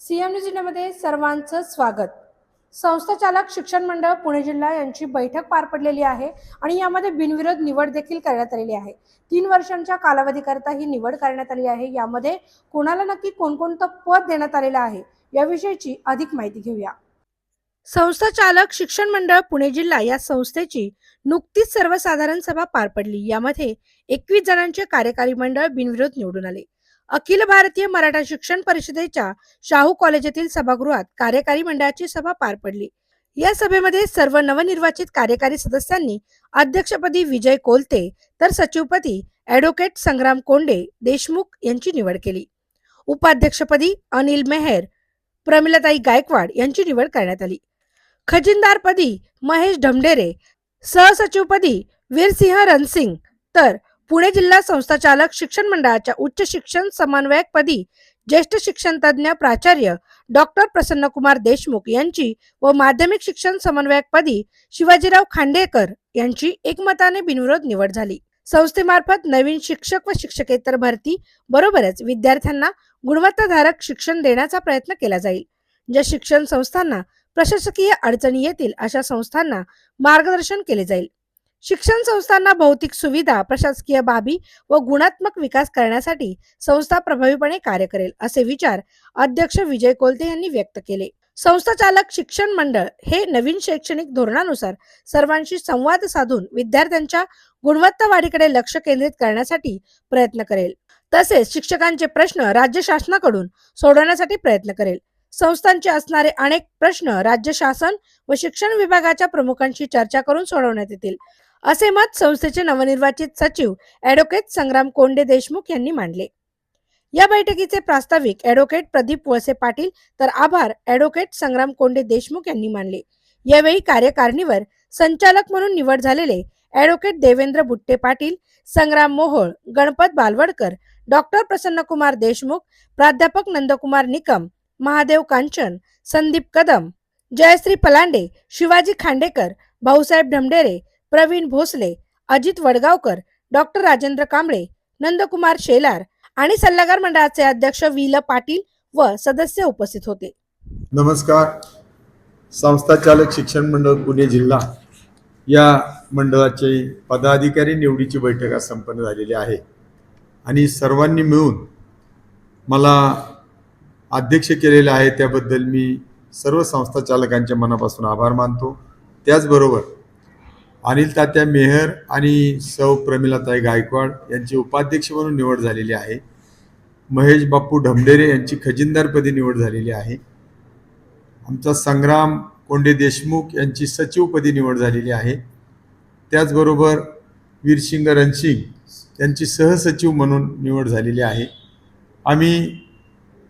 CM न्यूजमध्ये सर्वांचं स्वागत. संस्था चालक शिक्षण मंडळ पुणे जिल्हा यांची बैठक पार पडलेली आहे आणि यामध्ये बिनविरोध निवड देखील करण्यात आलेली आहे. तीन वर्षांच्या कालावधीकरिता ही निवड करण्यात आली आहे. यामध्ये कोणाला नक्की कोणकोणतं पद देण्यात आलेलं आहे याविषयीची अधिक माहिती घेऊया. संस्था चालक शिक्षण मंडळ पुणे जिल्हा या संस्थेची नुकतीच सर्वसाधारण सभा पार पडली. यामध्ये एकवीस जणांचे कार्यकारी मंडळ बिनविरोध निवडून आले. अखिल भारतीय मराठा शिक्षण परिषदेच्या शाहू कॉलेजातील सभागृहात कार्यकारी मंडळाची सभा पार पडली. या सभेमध्ये सर्व नवनिर्वाचित कार्यकारी सदस्यांनी अध्यक्षपदी विजय कोलते तर सचिवपदी ॲडव्होकेट संग्राम कोंडे देशमुख यांची निवड केली. उपाध्यक्षपदी अनिल मेहर प्रमिलाताई गायकवाड यांची निवड करण्यात आली. खजिनदारपदी महेश ढमढेरे सहसचिवपदी वीरसिंह रणसिंग तर पुणे जिल्हा संस्थाचालक शिक्षण मंडळाच्या उच्च शिक्षण समन्वयक पदी ज्येष्ठ शिक्षण तज्ज्ञ प्राचार्य डॉक्टर प्रसन्नकुमार देशमुख यांची व माध्यमिक शिक्षण समन्वयक पदी शिवाजीराव खांडेकर यांची एकमताने बिनविरोध निवड झाली. संस्थेमार्फत नवीन शिक्षक व शिक्षकेतर भरती बरोबरच विद्यार्थ्यांना गुणवत्ताधारक शिक्षण देण्याचा प्रयत्न केला जाईल. ज्या शिक्षण संस्थांना प्रशासकीय अडचणी येतील अशा संस्थांना मार्गदर्शन केले जाईल. शिक्षण संस्थांना भौतिक सुविधा प्रशासकीय बाबी व गुणात्मक विकास करण्यासाठी संस्था प्रभावीपणे कार्य करेल असे विचार अध्यक्ष विजय कोलते यांनी व्यक्त केले. संस्था चालक शिक्षण मंडळ हे नवीन शैक्षणिक धोरणानुसार सर्वांशी संवाद साधून विद्यार्थ्यांच्या गुणवत्ता वाढीकडे लक्ष केंद्रित करण्यासाठी प्रयत्न करेल. तसेच शिक्षकांचे प्रश्न राज्य शासनाकडून सोडवण्यासाठी प्रयत्न करेल. संस्थांचे असणारे अनेक प्रश्न राज्य शासन व शिक्षण विभागाच्या प्रमुखांशी चर्चा करून सोडवण्यात येतील. असे मत संस्थेचे नवनिर्वाचित सचिव ॲडव्होकेट संग्राम कोंडे देशमुख यांनी मांडले. या बैठकीचे प्रास्ताविक ॲडव्होकेट प्रदीप वळसे पाटील तर आभार ॲडव्होकेट संग्राम कोंडे देशमुख यांनी मानले. यावेळी कार्यकारिणीवर संचालक म्हणून निवड झालेले ॲडव्होकेट देवेंद्र बुट्टे पाटील संग्राम मोहोळ गणपत बालवडकर डॉक्टर प्रसन्नकुमार देशमुख प्राध्यापक नंदकुमार निकम महादेव कांचन संदीप कदम जयश्री पलांडे शिवाजी खांडेकर भाऊसाहेब ढमडेरे प्रवीण भोसले अजित वडगावकर डॉक्टर राजेंद्र कांबळे नंदकुमार शेलार आणि सल्लागार मंडळाचे अध्यक्ष विल पाटील व सदस्य उपस्थित होते. नमस्कार. संस्था चालक शिक्षण मंडळ पुणे जिल्हा या मंडळाचे पदाधिकारी निवडीची बैठक आज संपन्न झालेली आहे. आणि सर्वांनी मिळून मला अध्यक्ष केलेले आहे त्याबद्दल मी सर्व संस्था चालकांच्या मनापासून आभार मानतो. त्याचबरोबर अनिल तात्या मेहर आणि सौ प्रमिलाताई गायकवाड यांची उपाध्यक्ष म्हणून निवड झालेली आहे. महेश बाप्पू ढमढेरे यांची खजिनदारपदी निवड झालेली आहे. आमचा संग्राम कोंडे देशमुख यांची सचिवपदी निवड झालेली आहे. त्याचबरोबर वीरसिंग रणसिंग यांची सहसचिव म्हणून निवड झालेली आहे. आम्ही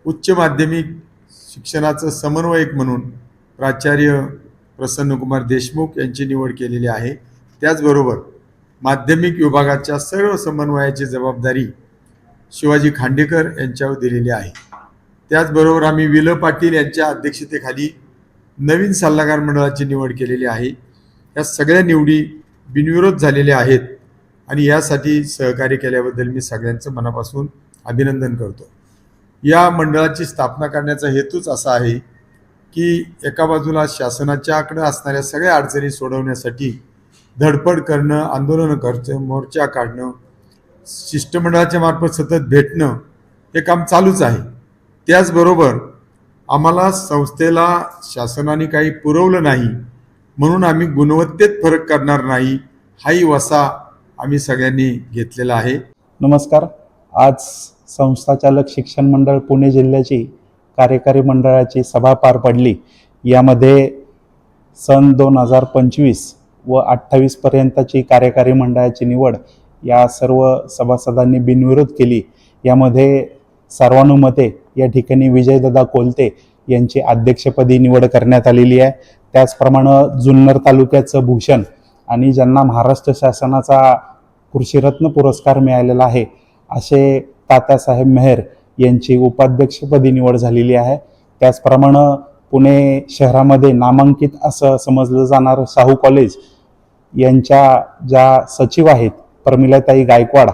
उच्च माध्यमिक शिक्षणाचं समन्वयक म्हणून प्राचार्य प्रसन्नकुमार देशमुख यांची निवड केलेली आहे. त्याचबरोबर माध्यमिक विभागाच्या सर्व समन्वयाची जबाबदारी शिवाजी खांडेकर यांच्यावर दिलेली आहे. त्याचबरोबर आम्ही विल पाटील यांच्या अध्यक्षतेखाली नवीन सल्लागार मंडळाची निवड केलेली आहे. या सगळ्या निवडी बिनविरोध झालेल्या आहेत आणि यासाठी सहकार्य केल्याबद्दल मी सगळ्यांचं मनापासून अभिनंदन करतो. या मंडळाची स्थापना करण्याचा हेतूच असा आहे की एका बाजूला शासनाच्याकडे असणाऱ्या सगळ्या अडचणी सोडवण्यासाठी धडपड करणं आंदोलनं करणं मोर्चा काढणं शिष्टमंडळाच्या मार्फत सतत भेटणं हे काम चालूच आहे. त्याचबरोबर आम्हाला संस्थेला शासनाने काही पुरवलं नाही म्हणून आम्ही गुणवत्तेत फरक करणार नाही हाही वसा आम्ही सगळ्यांनी घेतलेला आहे. नमस्कार. आज संस्थाचालक शिक्षण मंडळ पुणे जिल्ह्याची कार्यकारी मंडळाची सभा पार पडली. यामध्ये सन दोन हजार पंचवीस व अठ्ठावीसपर्यंतची कार्यकारी मंडळाची निवड या सर्व सभासदांनी बिनविरोध केली. यामध्ये सर्वानुमते या ठिकाणी विजयदादा कोलते यांची अध्यक्षपदी निवड करण्यात आलेली आहे. त्याचप्रमाणे जुन्नर तालुक्याचं भूषण आणि ज्यांना महाराष्ट्र शासनाचा कृषीरत्न पुरस्कार मिळालेला आहे असे तात्यासाहेब मेहर यांची उपाध्यक्षपदी निवड झालेली आहे. त्याचप्रमाणे पुणे शहरामध्ये नामांकित असं समजलं जाणारं शाहू कॉलेज यांच्या ज्या सचिव आहेत प्रमिलाताई गायकवाड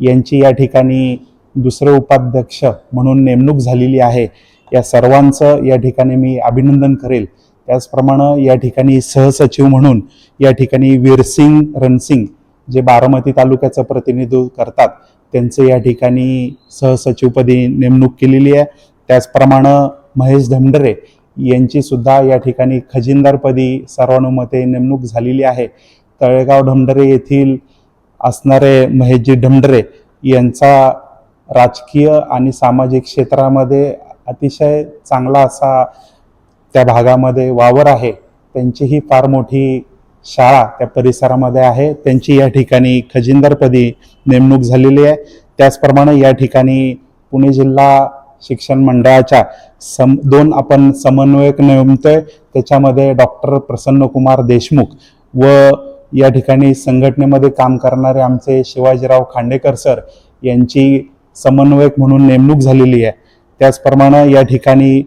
यांची या ठिकाणी दुसरे उपाध्यक्ष म्हणून नेमणूक झालेली आहे. या सर्वांचं या ठिकाणी मी अभिनंदन करेल. त्याचप्रमाणे या ठिकाणी सहसचिव म्हणून या ठिकाणी वीरसिंग रणसिंग जे बारामती तालुक्याचं प्रतिनिधित्व करतात त्यांचं या ठिकाणी सहसचिवपदी नेमणूक केलेली आहे. त्याचप्रमाणे महेश धमडरे यांची सुद्धा या ठिकाणी खजिनदारपदी सर्वानुमते नेमणूक झालेली आहे. तळेगाव ढमडरे येथील असणारे महेशजी ढमडरे यांचा राजकीय आणि सामाजिक क्षेत्रामध्ये अतिशय चांगला असा त्या भागामध्ये वावर आहे. त्यांची ही फार मोठी शाळा त्या परिसरामध्ये आहे. त्यांची या ठिकाणी खजिनदारपदी नेमणूक झालेली आहे. त्याचप्रमाणे या ठिकाणी पुणे जिल्हा शिक्षण मंडळाच्या सम दोन आपण समन्वयक नेमतोय. त्याच्यामध्ये डॉक्टर प्रसन्नकुमार देशमुख व या ठिकाणी संघटनेमध्ये काम करणारे आमचे शिवाजीराव खांडेकर सर यांची समन्वयक म्हणून नेमणूक झालेली आहे. त्याचप्रमाणे या ठिकाणी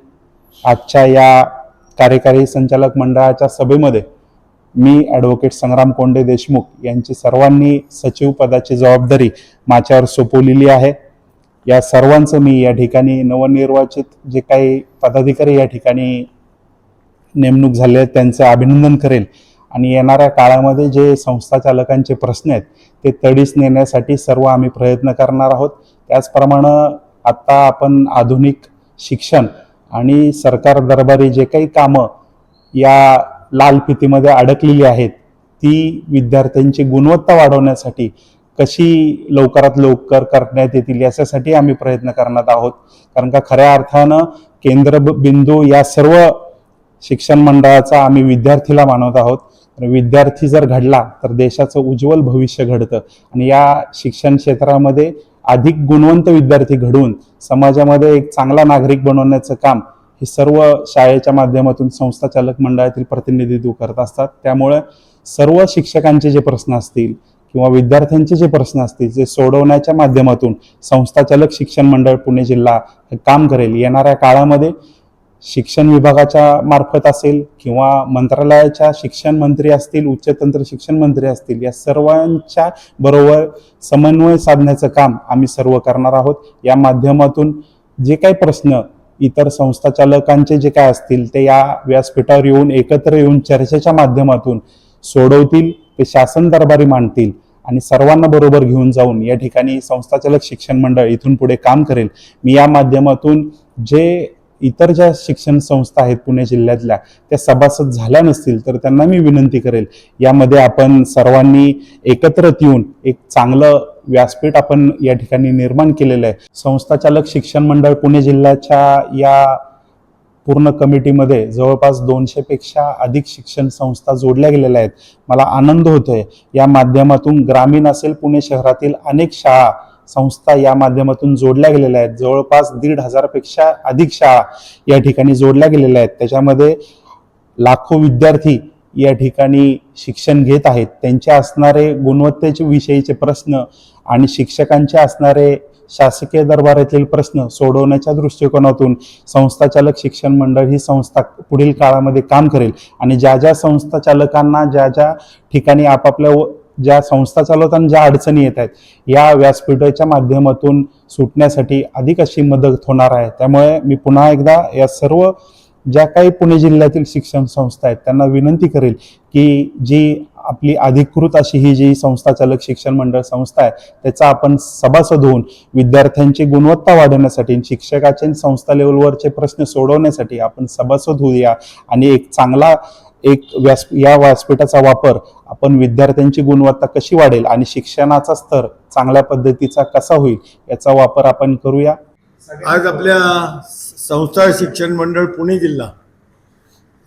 आजच्या या कार्यकारी संचालक मंडळाच्या सभेमध्ये मी ॲडव्होकेट संग्राम कोंडे देशमुख यांची सर्वांनी सचिव पदाची जबाबदारी माझ्यावर सोपवलेली आहे. या सर्वांचं मी या ठिकाणी नवनिर्वाचित जे काही पदाधिकारी या ठिकाणी नेमणूक झाले आहेत त्यांचं अभिनंदन करेल. आणि येणाऱ्या काळामध्ये जे संस्था चालकांचे प्रश्न आहेत ते तडीस नेण्यासाठी सर्व आम्ही प्रयत्न करणार आहोत. त्याचप्रमाणे आत्ता आपण आधुनिक शिक्षण आणि सरकार दरबारी जे काही कामं या लाल फितीमध्ये अडकलेली आहेत ती विद्यार्थ्यांची गुणवत्ता वाढवण्यासाठी कशी लवकरात लवकर करण्यात येतील याच्यासाठी आम्ही प्रयत्न करणार आहोत. कारण का खऱ्या अर्थानं केंद्र बिंदू या सर्व शिक्षण मंडळाचा आम्ही विद्यार्थीला मानवत आहोत. विद्यार्थी जर घडला तर देशाचं उज्ज्वल भविष्य घडतं. आणि या शिक्षण क्षेत्रामध्ये अधिक गुणवंत विद्यार्थी घडवून समाजामध्ये एक चांगला नागरिक बनवण्याचं काम हे सर्व शाळेच्या माध्यमातून संस्था चालक मंडळातील प्रतिनिधित्व करत असतात. त्यामुळे सर्व शिक्षकांचे जे प्रश्न असतील किंवा विद्यार्थ्यांचे जे प्रश्न असतील जे सोडवण्याच्या माध्यमातून संस्थाचालक शिक्षण मंडळ पुणे जिल्हा हे काम करेल. येणाऱ्या काळामध्ये शिक्षण विभागाच्या मार्फत असेल किंवा मंत्रालयाच्या शिक्षण मंत्री असतील उच्चतंत्र शिक्षण मंत्री असतील या सर्वांच्या बरोबर समन्वय साधण्याचं काम आम्ही सर्व करणार आहोत. या माध्यमातून जे काही प्रश्न इतर संस्था चालकांचे जे काय असतील ते या व्यासपीठावर येऊन एकत्र येऊन चर्चेच्या माध्यमातून सोडवतील ते शासन दरबारी मांडतील आणि सर्वांना बरोबर घेऊन जाऊन या ठिकाणी संस्थाचालक शिक्षण मंडळ इथून पुढे काम करेल. मी या माध्यमातून जे इतर ज्या शिक्षण संस्था आहेत पुणे जिल्ह्यातल्या त्या सभासद झाल्या नसतील तर त्यांना मी विनंती करेल. यामध्ये आपण सर्वांनी एकत्रित येऊन एक चांगलं व्यासपीठ आपण या ठिकाणी निर्माण केलेलं आहे. संस्थाचालक शिक्षण मंडळ पुणे जिल्ह्याच्या या पूर्ण कमिटीमध्ये जवळपास दोनशेपेक्षा अधिक शिक्षण संस्था जोडल्या गेलेल्या आहेत. मला आनंद होतोय. या माध्यमातून ग्रामीण असेल पुणे शहरातील अनेक शाळा संस्था या माध्यमातून जोडल्या गेलेल्या आहेत. जवळपास दीड हजारपेक्षा अधिक शाळा या ठिकाणी जोडल्या गेलेल्या आहेत. त्याच्यामध्ये लाखो विद्यार्थी या ठिकाणी शिक्षण घेत आहेत. त्यांचे असणारे गुणवत्तेचे विषयीचे प्रश्न आणि शिक्षकांचे असणारे शासकीय दरबारातील प्रश्न सोडवण्याच्या दृष्टिकोनातून संस्थाचालक शिक्षण मंडळ ही संस्था पुढील काळामध्ये काम करेल. आणि ज्या ज्या संस्था चालकांना ज्या ज्या ठिकाणी आपापल्या व- ज्या संस्था चालवताना ज्या अडचणी येत आहेत या व्यासपीठाच्या माध्यमातून सुटण्यासाठी अधिक अशी मदत होणार आहे. त्यामुळे मी पुन्हा एकदा या सर्व ज्या काही पुणे जिल्ह्यातील शिक्षण संस्था आहेत त्यांना विनंती करेल की जी आपली अधिकृत अशी ही जी संस्था चालक शिक्षण मंडळ संस्था आहे त्याचा आपण सभासद होऊन विद्यार्थ्यांची गुणवत्ता वाढवण्यासाठी शिक्षकाचे संस्था लेवलवरचे प्रश्न सोडवण्यासाठी आपण सभासद होऊया आणि एक चांगला एक व्यास या व्यासपीठाचा वापर आपण विद्यार्थ्यांची गुणवत्ता कशी वाढेल आणि शिक्षणाचा स्तर चांगल्या पद्धतीचा कसा होईल याचा वापर आपण करूया. आज आपल्या संस्था शिक्षण मंडळ पुणे जिल्हा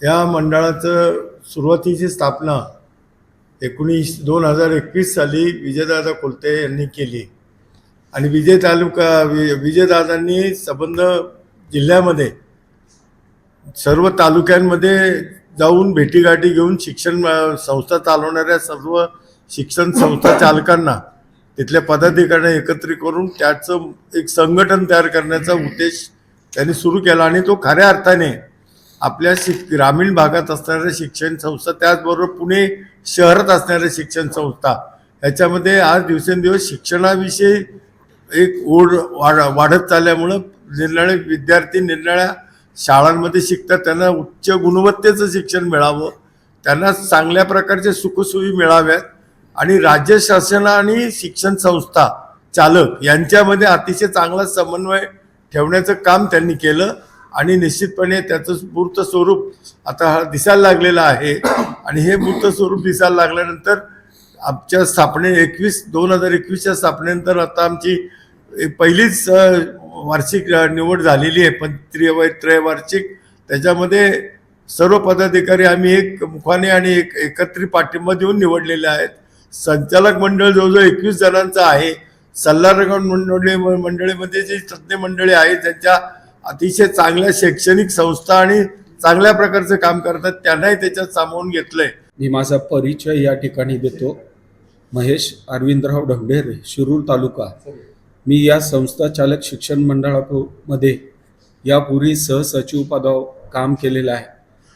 या मंडळाचं सुरुवातीची स्थापना एकोणीस दोन हजार एकवीस साली विजयदादा कोलते यांनी केली. आणि विजय तालुका वि विजयदादांनी संबंध जिल्ह्यामध्ये सर्व तालुक्यांमध्ये जाऊन भेटीगाठी घेऊन शिक्षण संस्था चालवणाऱ्या सर्व शिक्षण संस्था चालकांना तिथल्या पदाधिकाऱ्यांना एकत्रित करून त्याचं एक संघटन तयार करण्याचा उद्देश त्यांनी सुरू केला आणि तो खऱ्या अर्थाने आपल्या शिक ग्रामीण भागात असणाऱ्या शिक्षण संस्था त्याचबरोबर पुणे शहरात असणाऱ्या शिक्षण संस्था ह्याच्यामध्ये आज दिवसेंदिवस शिक्षणाविषयी एक ओढ वाढ वाढत चालल्यामुळं निरनिळे विद्यार्थी निरनिळ्या शाळांमध्ये शिकतात. त्यांना उच्च गुणवत्तेचं शिक्षण मिळावं. त्यांना चांगल्या प्रकारच्या सुखसोयी मिळाव्यात. आणि राज्य शासन आणि शिक्षण संस्था चालक यांच्यामध्ये अतिशय चांगला समन्वय ठेवण्याचं काम त्यांनी केलं आणि निश्चितपणे त्याचं मूर्त स्वरूप आता दिसायला लागलेलं आहे. आणि हे मूर्त स्वरूप दिसायला लागल्यानंतर आमच्या स्थापने एकवीस दोन हजार एकवीसच्या स्थापनेनंतर आता आमची पहिलीच वार्षिक निवड झालेली आहे. पण त्रिवय त्रैवार्षिक त्याच्यामध्ये सर्व पदाधिकारी आम्ही एक मुखाने आणि एक एकत्रित पाठिंबा देऊन निवडलेले आहेत. संचालक मंडळ जवळजवळ एकवीस जणांचं आहे. सल्लागार मंडळी मंडळीमध्ये जी तज्ज्ञ मंडळी आहेत त्यांच्या अतिशय चांगल्या शैक्षणिक संस्था आणि चांगल्या प्रकारचं काम करतात त्यांनाही त्याच्यात सामावून घेतलंय. मी माझा परिचय या ठिकाणी देतो. महेश अरविंदराव ढमढेरे शिरूर तालुका. मी या संस्था चालक शिक्षण मंडळामध्ये यापूर्वी सहसचिव पदावर काम केलेलं आहे.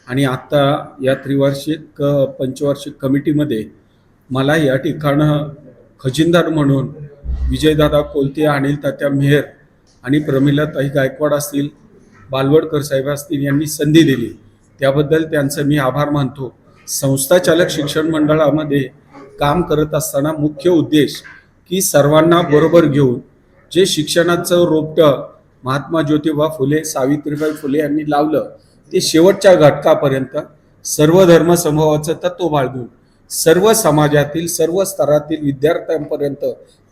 आणि आत्ता या त्रिवार्षिक पंचवार्षिक कमिटीमध्ये मला या ठिकाणं खजिनदार म्हणून विजयदादा कोलते अनिल तात्या मेहर आणि प्रमिलाताई गायकवाड असतील बालवडकर साहेब असतील यांनी संधी दिली. त्याबद्दल त्यांचं मी आभार मानतो. संस्थाचालक शिक्षण मंडळामध्ये काम करत असताना मुख्य उद्देश की सर्वांना बरोबर घेऊन जे शिक्षणाचं रोपटं महात्मा ज्योतिबा फुले सावित्रीबाई फुले यांनी लावलं ते शेवटच्या घटकापर्यंत सर्व धर्मसमूहाचं तत्व बाळगून सर्व समाजातील सर्व स्तरातील विद्यार्थ्यांपर्यंत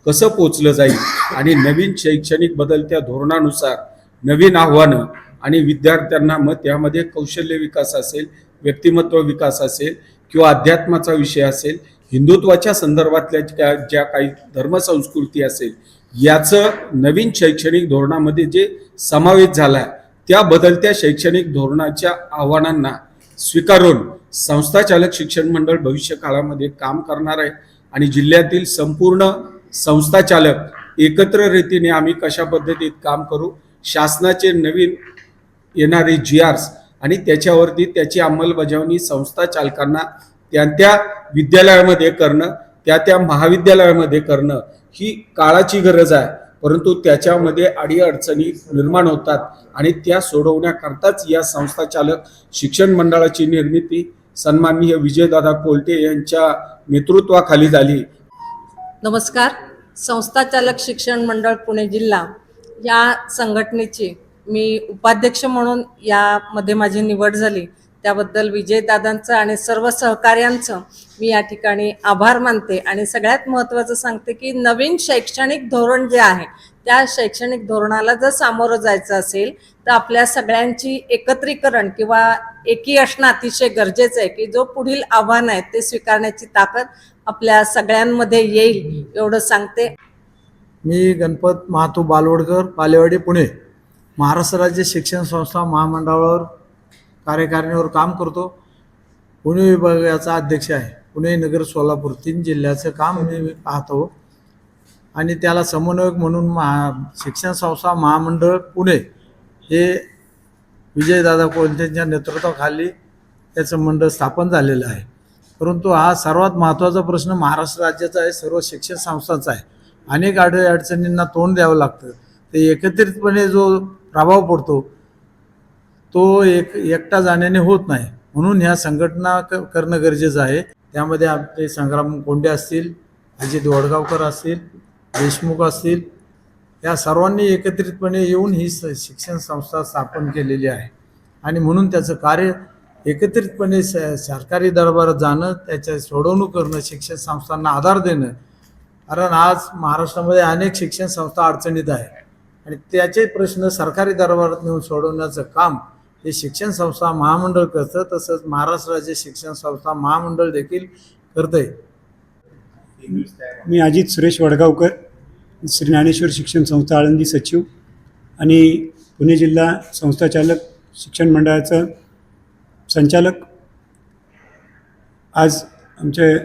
कसं पोचलं जाईल आणि नवीन शैक्षणिक बदलत्या धोरणानुसार नवीन आव्हानं आणि विद्यार्थ्यांना मग त्यामध्ये कौशल्य विकास असेल व्यक्तिमत्व विकास असेल किंवा अध्यात्माचा विषय असेल हिंदुत्वाच्या संदर्भातल्या ज्या ज्या काही धर्मसंस्कृती असेल याचं नवीन शैक्षणिक धोरणामध्ये जे समावेश झाला आहे त्या बदलत्या शैक्षणिक धोरणाच्या आव्हानांना स्वीकारून संस्थाचालक शिक्षण मंडळ भविष्य काळामध्ये काम करणार आहे आणि जिल्ह्यातील संपूर्ण संस्थाचालक एकत्र रीतीने आम्ही कशा पद्धतीत काम करू? शासनाचे नवीन येणारे जी आर्स आणि त्याच्यावरती त्याची अंमलबजावणी संस्था चालकांना त्या त्या विद्यालयामध्ये करणं त्या त्या महाविद्यालयामध्ये करणं ही काळाची गरज आहे. परंतु त्याच्यामध्ये अडीअडचणी निर्माण होतात आणि त्या सोडवण्याकरताच या संस्थाचालक शिक्षण मंडळाची निर्मिती सन्माननीय विजयदादा कोलटे यांच्या नेतृत्वाखाली झाली. नमस्कार. संस्थाचालक शिक्षण मंडळ पुणे जिल्हा या संघटनेची मी उपाध्यक्ष म्हणून यामध्ये माझी निवड झाली. त्याबद्दल विजयदादांचं आणि सर्व सहकार्यांचं मी या ठिकाणी आभार मानते आणि सगळ्यात महत्त्वाचं सांगते की नवीन शैक्षणिक धोरण जे आहे त्या शैक्षणिक धोरणाला जर सामोरं जायचं असेल तर आपल्या सगळ्यांची एकत्रीकरण किंवा एकी असणं अतिशय गरजेचं आहे की जो पुढील आव्हान आहे ते स्वीकारण्याची ताकद आपल्या सगळ्यांमध्ये येईल एवढं सांगते. मी गणपत महातू बालवडकर बालेवाडी पुणे. महाराष्ट्र राज्य शिक्षण संस्था महामंडळावर कार्यकारिणीवर काम करतो. पुणे विभागाचा अध्यक्ष आहे. पुणे नगर सोलापूर तीन जिल्ह्याचं काम मी पाहतो. आणि त्याला समन्वयक म्हणून महा शिक्षण संस्था महामंडळ पुणे हे विजयदादा कोलतेंच्या नेतृत्वाखाली त्याचं मंडळ स्थापन झालेलं आहे. परंतु हा सर्वात महत्त्वाचा प्रश्न महाराष्ट्र राज्याचा आहे सर्व शिक्षण संस्थांचा आहे. अनेक अड अडचणींना तोंड द्यावं लागतं. ते एकत्रितपणे जो प्रभाव पडतो तो एक एकटा जाण्याने होत नाही. म्हणून ह्या संघटना क करणं गरजेचं आहे. त्यामध्ये आपले संग्राम कोंडे असतील अजित वडगावकर असतील देशमुख असतील या सर्वांनी एकत्रितपणे येऊन ही स शिक्षण संस्था स्थापन केलेली आहे. आणि म्हणून त्याचं कार्य एकत्रितपणे स सरकारी दरबारात जाणं त्याच्या सोडवणूक करणं शिक्षण संस्थांना आधार देणं. कारण आज महाराष्ट्रामध्ये अनेक शिक्षण संस्था अडचणीत आहे. आणि त्याचे प्रश्न सरकारी दरबारात नेऊन सोडवण्याचं काम हे शिक्षण संस्था महामंडळ करतं तसंच महाराष्ट्र राज्य शिक्षण संस्था महामंडळ देखील करतंय. मी अजित सुरेश वडगावकर श्री ज्ञानेश्वर शिक्षण संस्था आळंदी सचिव आणि पुणे जिल्हा संस्थाचालक शिक्षण मंडळाचं संचालक आज आमचे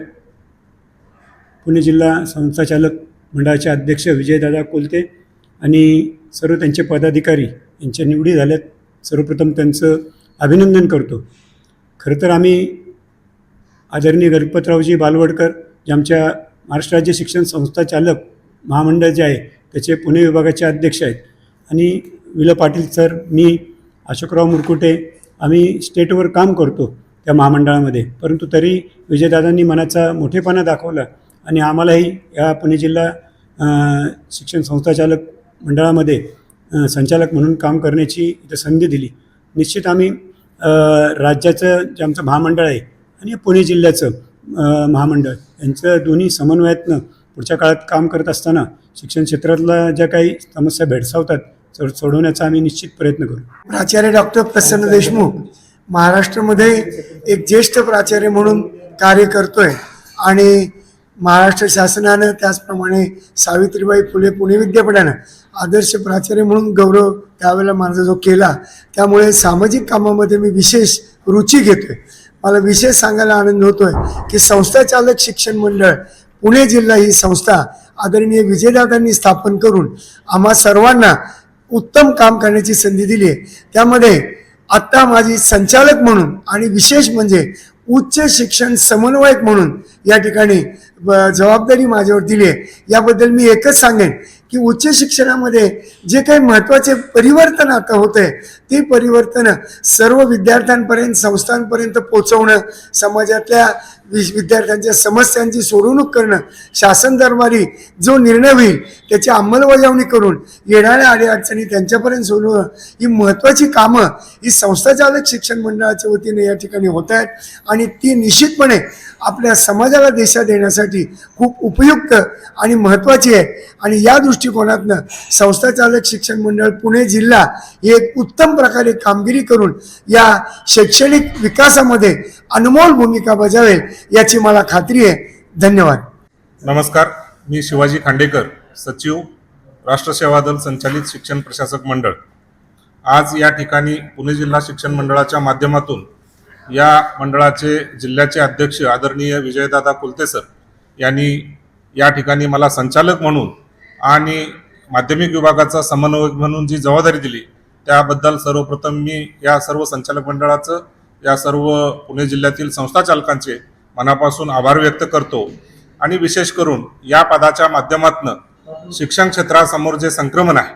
पुणे जिल्हा संस्थाचालक मंडळाचे अध्यक्ष विजयदादा कोलते आणि सर्व त्यांचे पदाधिकारी यांच्या निवडी झाल्यात. सर्वप्रथम त्यांचं अभिनंदन करतो. खरं तर आम्ही आदरणीय गणपतरावजी बालवडकर जे आमच्या महाराष्ट्र राज्य शिक्षण संस्था चालक महामंडळ जे आहे त्याचे पुणे विभागाचे अध्यक्ष आहेत. आणि विल पाटील सर मी अशोकराव मुरकुटे आम्ही स्टेटवर काम करतो त्या महामंडळामध्ये. परंतु तरी विजयदादांनी मनाचा मोठेपणा दाखवला आणि आम्हालाही या पुणे जिल्हा शिक्षण संस्थाचालक मंडळामध्ये संचालक म्हणून काम करण्याची इथं संधी दिली. निश्चित आम्ही राज्याचं जे आमचं महामंडळ आहे आणि पुणे जिल्ह्याचं महामंडळ यांचं दोन्ही समन्वयातनं पुढच्या काळात काम करत असताना शिक्षण क्षेत्रातल्या ज्या काही समस्या भेडसावतात सोडवण्याचा आम्ही निश्चित प्रयत्न करू. प्राचार्य डॉक्टर प्रसन्न देशमुख महाराष्ट्रामध्ये एक ज्येष्ठ प्राचार्य म्हणून कार्य करतोय आणि महाराष्ट्र शासनानं त्याचप्रमाणे सावित्रीबाई फुले पुणे विद्यापीठानं आदर्श प्राचार्य म्हणून गौरव त्यावेळेला माझा जो केला त्यामुळे सामाजिक कामामध्ये मी विशेष रुची घेतोय. मला विशेष सांगायला आनंद होतोय की संस्थाचालक शिक्षण मंडळ पुणे जिल्हा ही संस्था आदरणीय विजयदादांनी स्थापन करून आम्हा सर्वांना उत्तम काम करण्याची संधी दिली आहे. त्यामध्ये आत्ता माझी संचालक म्हणून आणि विशेष म्हणजे उच्च शिक्षण समन्वयक म्हणून या ठिकाणी जबाबदारी माझ्यावर दिली आहे. याबद्दल मी एकच सांगेन की उच्च शिक्षणामध्ये जे काही महत्त्वाचे परिवर्तन आता होतंय ते परिवर्तन सर्व विद्यार्थ्यांपर्यंत संस्थांपर्यंत पोचवणं समाजातल्या विद्यार्थ्यांच्या समस्यांची सोडवणूक करणं शासन दरबारी जो निर्णय होईल त्याची अंमलबजावणी करून येणाऱ्या अडीअडचणी त्यांच्यापर्यंत सोडवणं ही महत्त्वाची कामं ही संस्थाचालक शिक्षण मंडळाच्या वतीने या ठिकाणी होत आहेत आणि ती निश्चितपणे आपल्या समाजाला दिशा देण्यासाठी खूप उपयुक्त आणि महत्त्वाची आहे. आणि या दृष्टी दृष्टिकोनातनं संस्थाचालक शिक्षण मंडळ पुणे जिल्हा ही एक उत्तम प्रकारे कामगिरी करून या शैक्षणिक विकासामध्ये अनमोल भूमिका बजावेल याची मला खात्री आहे. धन्यवाद. नमस्कार. मी शिवाजी खांडेकर सचिव राष्ट्रसेवा दल संचालित शिक्षण प्रशासक मंडळ. आज या ठिकाणी पुणे जिल्हा शिक्षण मंडळाच्या माध्यमातून या मंडळाचे जिल्ह्याचे अध्यक्ष आदरणीय विजयदादा कुलते सर यांनी या ठिकाणी मला संचालक म्हणून आणि माध्यमिक विभागाचा समन्वयक म्हणून जी जबाबदारी दिली त्याबद्दल सर्वप्रथम मी या सर्व संचालक मंडळाचं या सर्व पुणे जिल्ह्यातील संस्था चालकांचे मनापासून आभार व्यक्त करतो. आणि विशेष करून या पदाच्या माध्यमातून शिक्षण क्षेत्रासमोर जे संक्रमण आहे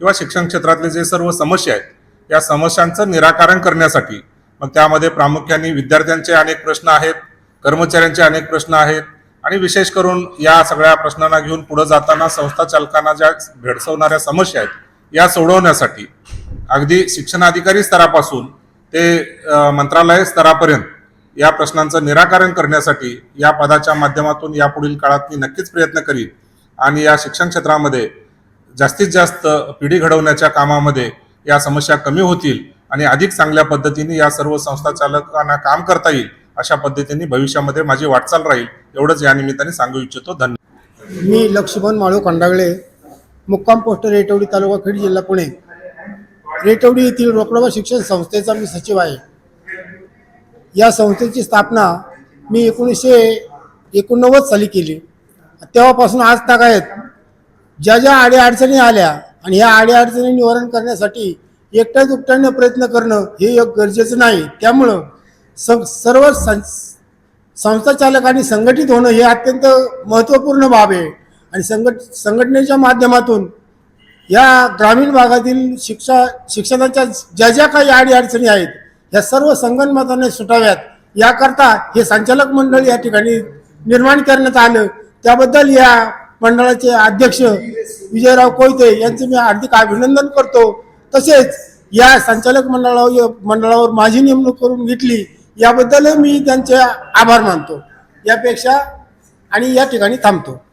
किंवा शिक्षण क्षेत्रातले जे सर्व समस्या आहेत या समस्यांचं निराकरण करण्यासाठी मग त्यामध्ये प्रामुख्याने विद्यार्थ्यांचे अनेक प्रश्न आहेत कर्मचाऱ्यांचे अनेक प्रश्न आहेत आणि विशेष करून या सगळ्या प्रश्नांना घेऊन पुढे जाताना संस्था चालकांना ज्या भेडसवणाऱ्या समस्या आहेत या सोडवण्यासाठी अगदी शिक्षणाधिकारी स्तरापासून ते मंत्रालय स्तरापर्यंत या प्रश्नांचं निराकरण करण्यासाठी या पदाच्या माध्यमातून यापुढील काळात मी नक्कीच प्रयत्न करीन. आणि या शिक्षण क्षेत्रामध्ये जास्तीत जास्त पिढी घडवण्याच्या कामामध्ये या समस्या कमी होतील आणि अधिक चांगल्या पद्धतीने या सर्व संस्था चालकांना काम करता येईल. अशा पद्धतीने भविष्यामध्ये माझी वाटचाल राहील एवढंच या निमित्ताने सांगू इच्छितो. धन्यवाद. मी लक्ष्मण माळू खंडागळे मुक्काम पोस्ट रेटवडी तालुका खेड जिल्हा पुणे. रेटवडी येथील रोकडोबा शिक्षण संस्थेचा मी सचिव आहे. या संस्थेची स्थापना मी एकोणीसशे एकोणनव्वद साली केली. तेव्हापासून आज तागायत ज्या ज्या अडीअडचणी आल्या आणि ह्या अडीअडचणी निवारण करण्यासाठी एकट्या उपट्याने प्रयत्न करणं हे एक गरजेचं नाही. त्यामुळं स सर्व सं आणि संघटित होणं हे अत्यंत महत्त्वपूर्ण बाब आहे. आणि संघट संघटनेच्या माध्यमातून या ग्रामीण भागातील शिक्षा शिक्षणाच्या ज्या ज्या काही अडीअडचणी आहेत या सर्व संगनमताने सुटाव्यात. याकरता हे संचालक मंडळ या ठिकाणी निर्माण करण्यात आलं. त्याबद्दल या मंडळाचे अध्यक्ष विजयराव कोयते यांचे मी हार्दिक अभिनंदन करतो. तसेच या संचालक मंडळावर मंडळावर माझी नेमणूक करून घेतली. याबद्दल मी त्यांचे आभार मानतो. यापेक्षा आणि या ठिकाणी थांबतो.